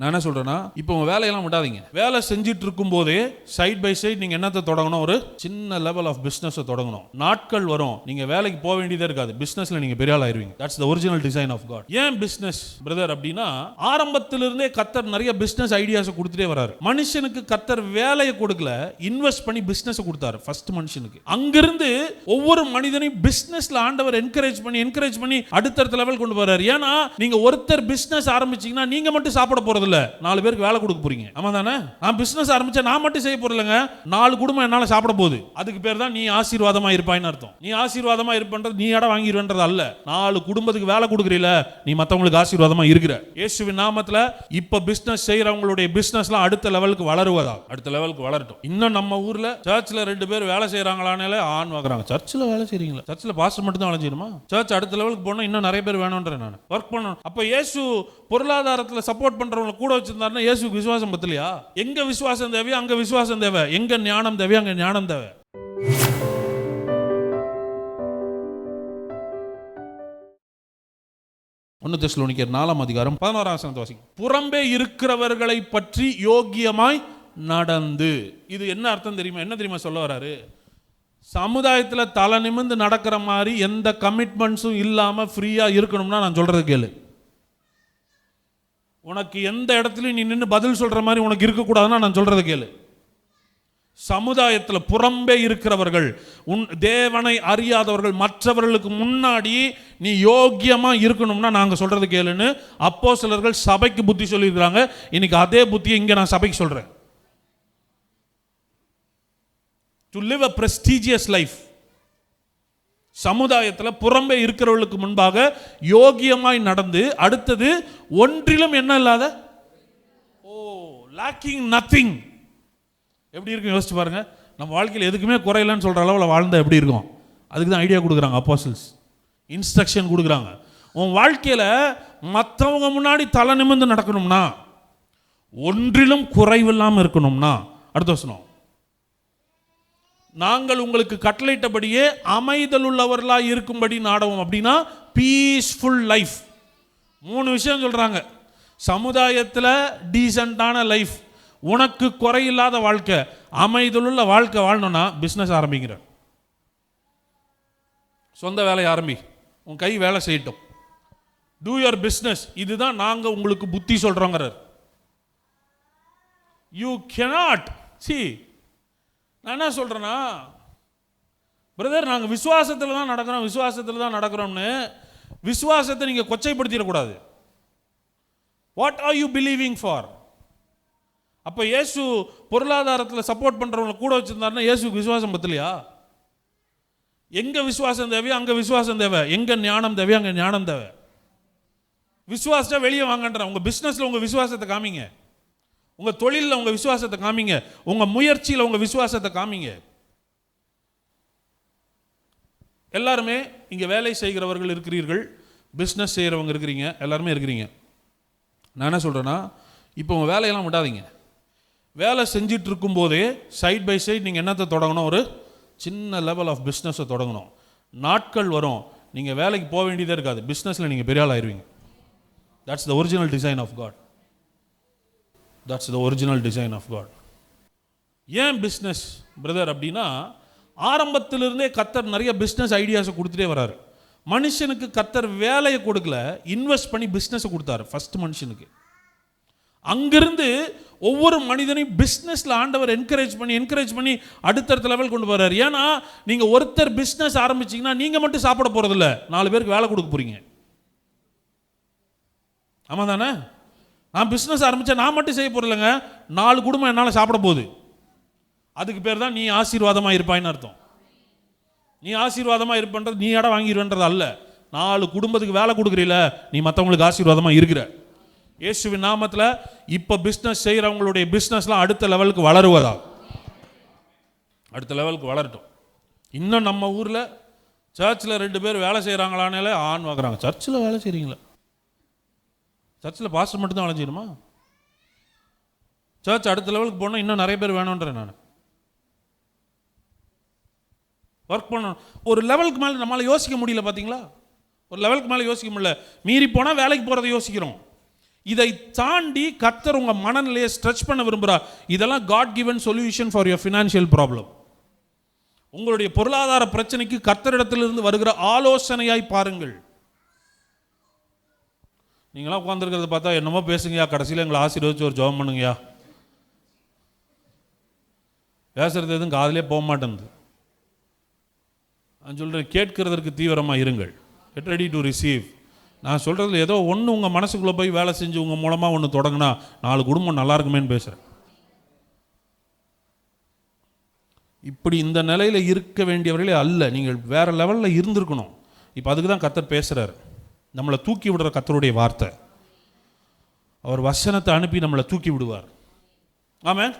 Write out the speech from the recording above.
நான் என்ன சொல்கிறேன்னா இப்போ உங்கள் வேலையெல்லாம் விடாதீங்க. வேலை செஞ்சுட்டு இருக்கும் போதே சைட் பை சைட் நீங்கள் என்னத்தை தொடங்கணும்? ஒரு சின்ன லெவல் ஆஃப் பிஸ்னஸை தொடங்கணும். நாட்கள் வரும். நீங்கள் வேலைக்கு போக வேண்டியதே இருக்காது. பிஸ்னஸில் நீங்கள் பெரிய ஆள் ஆயிருவீங்க. That's the original design of God ஏன் பிஸ்னஸ் பிரதர் அப்படின்னா ஆரம்பத்திலிருந்தே கத்தர் நிறைய பிஸ்னஸ் ஐடியாஸை கொடுத்துட்டே வராரு. மனுஷனுக்கு கத்தர் வேலையை கொடுக்கல இன்வெஸ்ட் பண்ணி பிஸ்னஸை கொடுத்தாரு. ஃபர்ஸ்ட் மனுஷனுக்கு. அங்கிருந்து ஒவ்வொரு மனிதனையும் பிஸ்னஸில் ஆண்டவர் என்கரேஜ் பண்ணி என்கரேஜ் பண்ணி அடுத்தடுத்த லெவல் கொண்டு வர்றாரு ஏன்னா நீங்கள் ஒருத்தர் பிஸ்னஸ் ஆரம்பிச்சீங்கன்னா நீங்கள் மட்டும் சாப்பிட போகிறது இல்ல நாலு பேருக்கு வேலை கொடுக்க போறீங்க. ஆமா தானே? நான் பிசினஸ் ஆரம்பிச்சா நான் மட்டும் செய்ய போறலங்க நாலு குடும்பம் என்னால சாப்பிட போகுது. அதுக்கு பேர் தான் நீ ஆசீர்வாதமா இருப்பாய்னு அர்த்தம். நீ ஆசீர்வாதமா இருப்பன்றது நீ இடம் வாங்கிடுவேன்றது அல்ல. நாலு குடும்பத்துக்கு வேலை கொடுக்குறீல நீ மத்தவங்களுக்கு ஆசீர்வாதமா இருக்கிற. இயேசுவின் நாமத்துல இப்ப பிசினஸ் செய்யறவங்களுடைய பிசினஸ்லாம் அடுத்த லெவலுக்கு வளருவதா? அடுத்த லெவலுக்கு வளரட்டும். இன்னும் நம்ம ஊர்ல சர்ச்சில் ரெண்டு பேர் வேலை செய்யறாங்களானே ஆண் வாங்குறாங்க. சர்ச்சில் வேலை செய்றீங்களா? சர்ச்சில் பாஸ்டர் மட்டும் தான் வேலை செய்யணுமா? சர்ச் அடுத்த லெவலுக்கு போனால் இன்னும் நிறைய பேர் வேணும்ன்றேன் நான். ஒர்க் பண்ணணும். அப்போ இயேசு பொருளாதாரத்தில் சப்போர்ட் பண்றவங்க கூட வச்சிருந்தாருன்னா இயேசுக்கு விசுவாசம் பத்தலையா? எங்க விசுவாசம் தேவையோ அங்க விசுவாசம் தேவை. எங்க ஞானம் தேவையோ அங்க ஞானம் தேவை. ஒன்று தெஸ்லோனிக்கர் நாலாம் அதிகாரம் பதினோராம் வசனத்தை வாசிங்க. புறம்பே இருக்கிறவர்களை பற்றி யோக்கியமாய் நடந்து. இது என்ன அர்த்தம் தெரியுமா? என்ன தெரியுமா சொல்ல வராரு? சமுதாயத்தில் தலை நிமிர்ந்து நடக்கிற மாதிரி எந்த கமிட்மெண்ட்ஸும் இல்லாமல் ஃப்ரீயாக இருக்கணும்னா நான் சொல்கிறது கேளு. உனக்கு எந்த இடத்துலையும் நீ நின்று பதில் சொல்கிற மாதிரி உனக்கு இருக்கக்கூடாதுன்னா நான் சொல்கிறது கேளு. சமுதாயத்தில் புறம்பே இருக்கிறவர்கள் உன் தேவனை அறியாதவர்கள் மற்றவர்களுக்கு முன்னாடி நீ யோக்கியமாக இருக்கணும்னா நாங்கள் சொல்கிறது கேளுன்னு அப்போ சிலர்கள் சபைக்கு புத்தி சொல்லியிருக்கிறாங்க. இன்னைக்கு அதே புத்தியை இங்கே நான் சபைக்கு சொல்கிறேன் to live a prestigious life சமுதாயத்தில் புறம்பே இருக்கிறவர்களுக்கு முன்பாக யோகியமாய் நடந்து அடுத்தது ஒன்றிலும் என்ன இல்லாத? ஓ லேக்கிங் நத்திங் எப்படி இருக்கும் யோசிச்சு பாருங்க. நம்ம வாழ்க்கையில் எதுக்குமே குறையிலன்னு சொல்கிற அளவில் வாழ்ந்தால் எப்படி இருக்கும்? அதுக்கு தான் ஐடியா கொடுக்குறாங்க அப்போசல்ஸ் இன்ஸ்ட்ரக்ஷன் கொடுக்குறாங்க. உன் வாழ்க்கையில் மற்றவங்க முன்னாடி தலை நிமிர்ந்து நடக்கணும்னா ஒன்றிலும் குறைவில்லாமல் இருக்கணும்னா அடுத்த வசனம். நாங்கள் உங்களுக்கு கட்டளையிட்டபடியே அமைதல் உள்ளவர்களாக இருக்கும்படி நாடவும். அப்படின்னா பீஸ்ஃபுல் லைஃப் மூணு விஷயம் சொல்கிறாங்க சமுதாயத்தில் டீசெண்டான லைஃப் உனக்கு குறையில்லாத வாழ்க்கை. அமைதலுள்ள வாழ்க்கை வாழணும்னா பிஸ்னஸ் ஆரம்பிக்கிற. சொந்த வேலையை ஆரம்பி. உன் கை வேலை செய்யட்டும். டூ யுவர் பிஸ்னஸ் இதுதான் நாங்கள் உங்களுக்கு புத்தி சொல்கிறோங்கிறார் யூ கெனாட் சி நான் என்ன சொல்கிறேன்னா பிரதர் நாங்கள் விசுவாசத்தில் தான் நடக்கிறோம் விசுவாசத்தில் தான் நடக்கிறோம்னு விசுவாசத்தை நீங்கள் கொச்சைப்படுத்திடக்கூடாது. What are you believing for அப்போ இயேசு பொருளாதாரத்தில் சப்போர்ட் பண்ணுறவங்களை கூட வச்சிருந்தாருன்னா இயேசுக்கு விசுவாசம் பத்தலையா? எங்கே விசுவாசம் தேவையோ அங்கே விசுவாசம் தேவை. எங்கே ஞானம் தேவையோ அங்கே ஞானம் தேவை. விசுவாசத்தை வெளியே வாங்கன்றேன். உங்கள் பிஸ்னஸில் உங்கள் விசுவாசத்தை காமிங்க. உங்கள் தொழிலில் உங்கள் விசுவாசத்தை காமிங்க. உங்கள் முயற்சியில் உங்கள் விசுவாசத்தை காமிங்க. எல்லாருமே இங்கே வேலை செய்கிறவர்கள் இருக்கிறீர்கள். பிஸ்னஸ் செய்கிறவங்க இருக்கிறீங்க. எல்லாருமே இருக்கிறீங்க. நான் என்ன சொல்கிறேன்னா இப்போ உங்கள் வேலையெல்லாம் விடாதீங்க. வேலை செஞ்சிட்டு இருக்கும்போதே சைட் பை சைட் நீங்கள் என்னத்தை தொடங்கணும்? ஒரு சின்ன லெவல் ஆஃப் பிஸ்னஸை தொடங்கணும். நாட்கள் வரும். நீங்கள் வேலைக்கு போக வேண்டியதே இருக்காது. பிஸ்னஸில் நீங்கள் பெரிய ஆள் ஆயிருவீங்க that's the original design of God that's the original design of God ஏன் பிஸ்னஸ் பிரதர் அப்படின்னா ஆரம்பத்திலிருந்தே கத்தர் நிறைய பிஸ்னஸ் ஐடியாஸை கொடுத்துட்டே வராரு. மனுஷனுக்கு கத்தர் வேலையை கொடுக்கல இன்வெஸ்ட் பண்ணி பிஸ்னஸை கொடுத்தாரு ஃபஸ்ட் மனுஷனுக்கு. அங்கிருந்து ஒவ்வொரு மனிதனையும் பிஸ்னஸில் ஆண்டவர் என்கரேஜ் பண்ணி என்கரேஜ் பண்ணி அடுத்தடுத்த லெவல் கொண்டு போகிறார் ஏன்னா நீங்கள் ஒருத்தர் பிஸ்னஸ் ஆரம்பிச்சீங்கன்னா நீங்கள் மட்டும் சாப்பிட போகிறதில்ல நாலு பேருக்கு வேலை கொடுக்க போகிறீங்க ஆமாம் தானே? நான் பிஸ்னஸ் ஆரம்பித்தா நான் மட்டும் செய்ய போகிறலைங்க நாலு குடும்பம் என்னால் சாப்பிட போகுது. அதுக்கு பேர் தான் நீ ஆசீர்வாதமாக இருப்பாயின்னு அர்த்தம். நீ ஆசீர்வாதமாக இருப்பன்றது நீ இடம் வாங்கிடுவேன்றது அல்ல. நாலு குடும்பத்துக்கு வேலை கொடுக்குறீல நீ மற்றவங்களுக்கு ஆசீர்வாதமாக இருக்கிற. இயேசுவின் நாமத்தில் இப்போ பிஸ்னஸ் செய்கிறவங்களுடைய பிஸ்னஸ்லாம் அடுத்த லெவலுக்கு வளருவதா? அடுத்த லெவலுக்கு வளரட்டும். இன்னும் நம்ம ஊரில் சர்ச்சில் ரெண்டு பேர் வேலை செய்கிறாங்களானாலே ஆண் வாங்குறாங்க. சர்ச்சில் வேலை செய்கிறீங்களா சர்ச்சில் பாஸ்டர் மட்டும்தான் வேலை சர்ச் அடுத்த லெவலுக்கு போனால் இன்னும் நிறைய பேர் வேணுன்றேன் நான். ஒர்க் பண்ணணும். ஒரு லெவலுக்கு மேலே நம்மளால் யோசிக்க முடியல பார்த்தீங்களா ஒரு லெவலுக்கு மேலே யோசிக்க முடியல. மீறி போனால் வேலைக்கு போகிறத யோசிக்கிறோம். இதை தாண்டி கர்த்தர் உங்கள் மனநிலையை ஸ்ட்ரெச் பண்ண விரும்புகிறா இதெல்லாம் God given solution for your financial problem உங்களுடைய பொருளாதார பிரச்சனைக்கு கர்த்தரிடத்திலிருந்து வருகிற ஆலோசனையாய் பாருங்கள். நீங்களாம் உட்காந்துருக்கிறத பார்த்தா என்னமோ பேசுங்கயா கடைசியில் எங்களை ஆசீர்வதிச்சு ஒரு ஜெபம் பண்ணுங்கயா பேசுறது எதுவும் காதலே போக மாட்டேங்குது. நான் சொல்கிறேன் கேட்கிறதற்கு தீவிரமாக இருங்கள். கெட் ரெடி டு ரிசீவ் நான் சொல்கிறதுல ஏதோ ஒன்று உங்கள் மனசுக்குள்ளே போய் வேலை செஞ்சு உங்கள் மூலமாக ஒன்று தொடங்கினா நாலு குடும்பம் நல்லா இருக்குமேன்னு பேசுகிறேன் இப்படி இந்த நிலையில் இருக்க வேண்டியவர்களே அல்ல. நீங்கள் வேற லெவலில் இருந்திருக்கணும். இப்போ அதுக்கு தான் கத்தர் பேசுகிறார் நம்மளை தூக்கி விடுற கத்தருடைய வார்த்தை. அவர் வசனத்தை அனுப்பி நம்மளை தூக்கி விடுவார். ஆமாம்